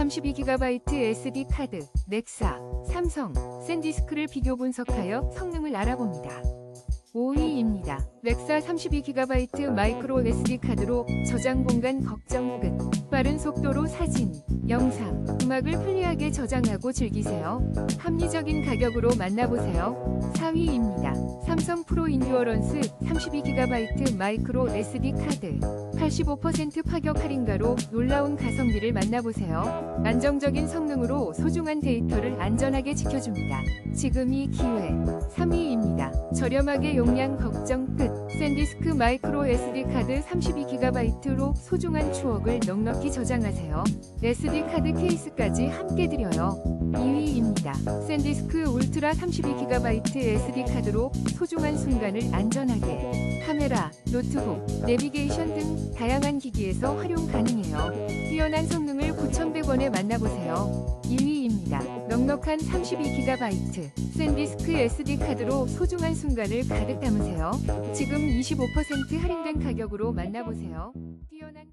32GB SD 카드, 넥사, 삼성, 샌디스크를 비교 분석하여 성능을 알아봅니다. 5위입니다. 넥사 32GB 마이크로 SD 카드로 저장 공간 걱정 끝. 빠른 속도로 사진, 영상, 음악을 편리하게 저장하고 즐기세요. 합리적인 가격으로 만나보세요. 4위입니다. 삼성 프로 인듀어런스 32GB 마이크로 SD 카드. 85% 파격 할인가로 놀라운 가성비를 만나보세요. 안정적인 성능으로 소중한 데이터를 안전하게 지켜줍니다. 지금이 기회. 3위입니다. 저렴하게 용량 걱정 끝. 샌디스크 마이크로 SD 카드 32GB로 소중한 추억을 넉넉히 저장하세요. SD 카드 케이스까지 함께 드려요. 2위입니다. 샌디스크 울트라 32GB SD 카드로 소중한 순간을 안전하게 카메라, 노트북, 내비게이션 등 다양한 기기에서 활용 가능해요. 뛰어난 성능을 9,100원에 만나보세요. 2위입니다. 넉넉한 32GB 샌디스크 SD 카드로 소중한 순간을 가득 담으세요. 지금 25% 할인된 가격으로 만나보세요. 뛰어난